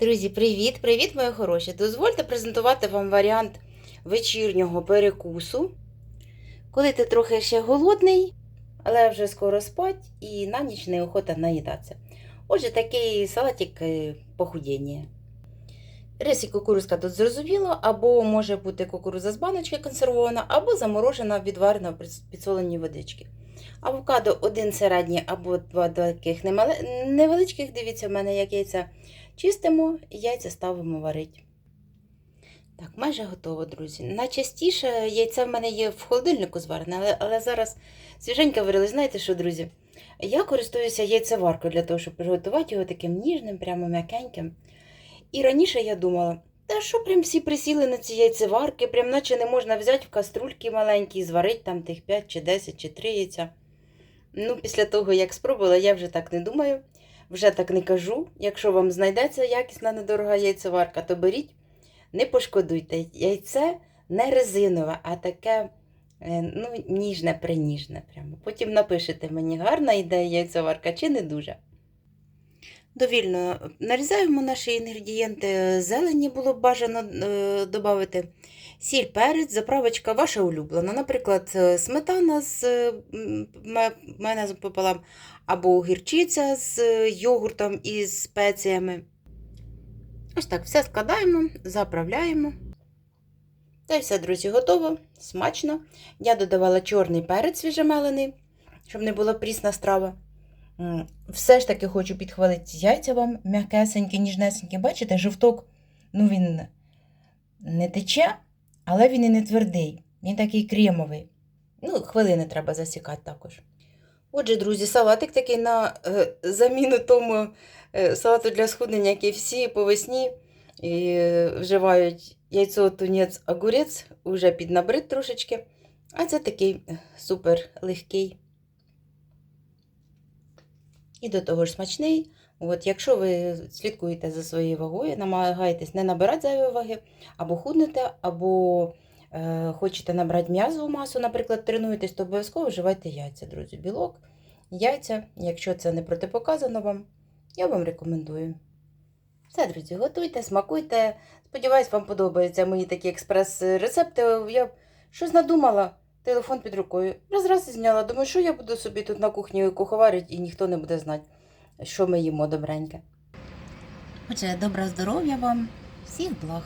Друзі, привіт! Привіт, мої хороші! Дозвольте презентувати вам варіант вечірнього перекусу. Коли ти трохи ще голодний, але вже скоро спать і на ніч неохота наїдатися. Отже, такий салатик е, похудіння. Рис і кукурузка тут зрозуміло, або може бути кукуруза з баночки консервована, або заморожена, відварена в підсоленій водички. Авокадо один середній або два таких невеличких. Дивіться, в мене як яйця Чистимо і яйця ставимо варити. Так, майже готово, друзі. Найчастіше яйця в мене є в холодильнику зварене, але, але зараз свіженьке варили. Знаєте що, друзі? Я користуюся яйцеваркою для того, щоб приготувати його таким ніжним, прямо м'якеньким. І раніше я думала, та що прям всі присіли на ці яйцеварки, прям наче не можна взяти в каструльки маленькі і зварити там тих 5 чи 10 чи 3 яйця. Ну, після того, як спробувала, я вже так не думаю. Вже так не кажу. Якщо вам знайдеться якісна недорога яйцеварка, то беріть, не пошкодуйте. Яйце не резинове, а таке е, ну, ніжне, приніжне. Прямо. Потім напишете мені, гарна ідея яйцеварка чи не дуже. Довільно нарізаємо наші інгредієнти. Зелені було б бажано е, додати. Сіль, перець, заправочка ваша улюблена. Наприклад, е, сметана з е, майонезом пополам, або гірчиця з йогуртом і спеціями. Ось так, все складаємо, заправляємо. Та й все, друзі, готово, смачно. Я додавала чорний перець свіжемелений, щоб не була прісна страва. Все ж таки хочу підхвалити яйця вам м'якесенькі, ніжнесенькі. Бачите, жовток, ну він не тече, але він і не твердий. Він такий кремовий. Ну, хвилини треба засікати також. Отже, друзі, салатик такий на е, заміну тому е, салату для схуднення, який всі по весні і, е, вживають яйцо, тунець, огурець, уже піднабрид трошечки. А це такий супер легкий. І до того ж смачний. От, якщо ви слідкуєте за своєю вагою, намагаєтесь не набирати зайвої ваги, або худнете, або е, хочете набрати м'язову масу, наприклад, тренуєтесь, то обов'язково вживайте яйця, друзі. Білок, яйця, якщо це не протипоказано вам, я вам рекомендую. Все, друзі, готуйте, смакуйте. Сподіваюсь, вам подобаються мої такі експрес-рецепти. Я щось надумала, телефон під рукою. Раз раз і зняла. Думаю, що я буду собі тут на кухні куховарити і ніхто не буде знати, що ми їмо добреньке. Отже, добра здоров'я вам, всіх благ.